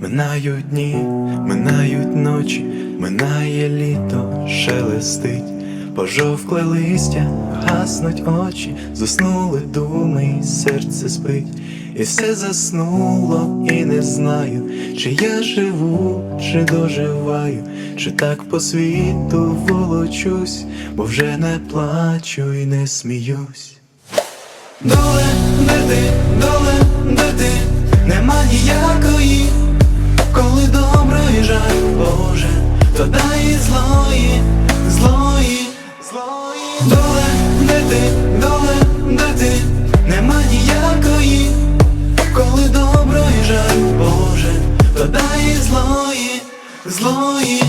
Минають дні, минають ночі, минає літо, шелестить, пожовкле листя, гаснуть очі, заснули думи, і серце спить, і все заснуло, і не знаю, чи я живу, чи доживаю, чи так по світу волочусь, бо вже не плачу і не сміюсь. Доле, де ти, доле, де ти, нема ніякої, Доле, де ти, доле, де ти, нема ніякої, коли доброї жаль, Боже, то дай і злої, злої.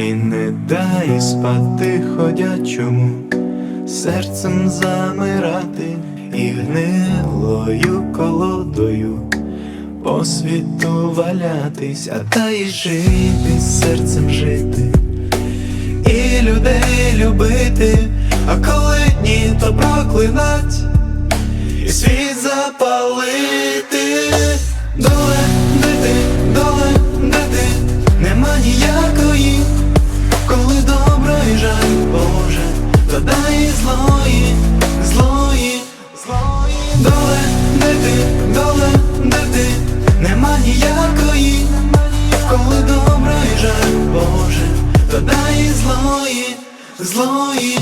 І не дай спати ходячому, серцем замирати і гнилою колодою по світу валятись, а дай жити, серцем жити, і людей любити, а коли ні, то проклинать, і світ запалити. Доле, де ти, доле, де ти, нема ніякої, коли доброї жаль, Боже, то дай і ти, доле, де ти, нема ніякої, коли доброї жаль, Боже, то дай злої, злої.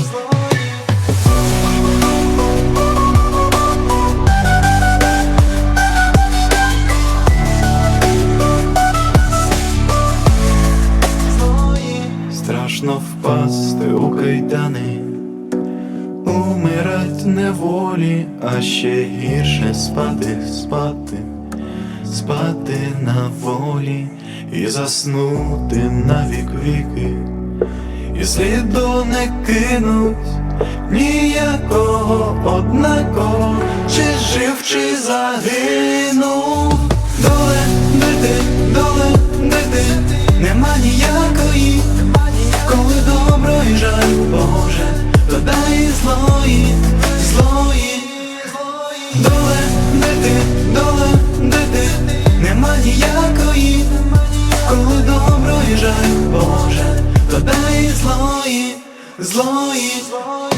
Страшно впасти у кайдани, неволі, а ще гірше спати, спати, спати на волі і заснути на вік віки, і сліду не кинуть ніякого однаково, чи жив, чи загинув. zloi. zloi.